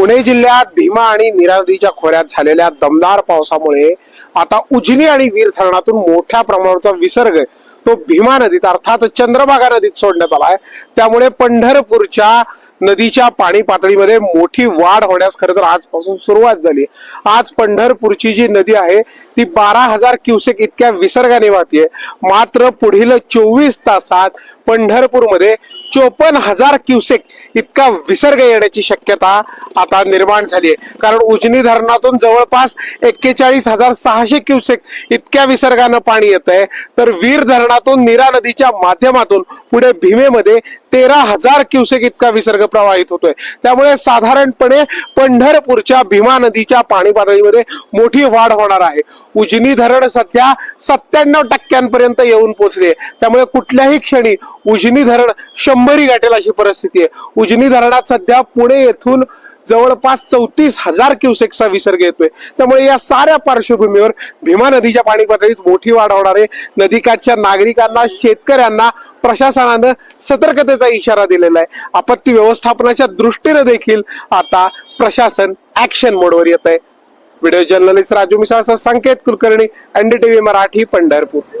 पुणे जिल्ह्यात भीमा आणि नीरा नदीच्या खोऱ्यात झालेल्या दमदार पावसामुळे आता उजनी आणि वीर धरणातून मोठ्या प्रमाणाचा विसर्ग आहे, तो भीमा नदीत अर्थात चंद्रभागा नदीत सोडण्यात आलाय. त्यामुळे पंढरपूरच्या नदीच्या पाणी पातळीमध्ये मोठी वाढ होण्यास खरं तर आजपासून सुरुवात झाली. आज पंढरपूरची जी नदी आहे ती बारा हजार क्युसेक इतक्या विसर्गाने वाहतीये. मात्र पुढील चोवीस तासात पंढरपूरमध्ये चोपन्न हजार क्युसेक इतका विसर्ग येण्याची शक्यता आता निर्माण झाली आहे. कारण उजनी धरणातून जवळपास एक्केचाळीस हजार सहाशे क्युसेक इतक्या विसर्गानं पाणी येत आहे तर वीर धरणातून नीरा नदीच्या माध्यमातून पुढे भीमेमध्ये तेरा हजार क्युसेक इतका विसर्ग प्रवाहित होतोय. त्यामुळे साधारणपणे पंढरपूरच्या भीमा नदीच्या पाणी पातळीमध्ये मोठी वाढ होणार आहे. उजनी धरण सध्या सत्त्याण्णव टक्क्यांपर्यंत येऊन पोहोचले त्यामुळे कुठल्याही क्षणी उजनी धरण शंभरी गाठेल अशी परिस्थिती आहे. उजनी धरणात सध्या पुणे येथून जवळपास चौतीस हजार क्युसेक्सचा विसर्ग येतोय. त्यामुळे या साऱ्या पार्श्वभूमीवर भीमा नदीच्या पाणी पातळीत मोठी वाढ होणार आहे. नदीकाठच्या नागरिकांना शेतकऱ्यांना प्रशासनानं सतर्कतेचा इशारा दिलेला आहे. आपत्ती व्यवस्थापनाच्या दृष्टीने देखील आता प्रशासन ऍक्शन मोडवर येत आहे व्हिडिओ जर्नलिस्ट राजू मिसाळचा संकेत कुलकर्णी एनडीटीव्ही मराठी पंढरपूर.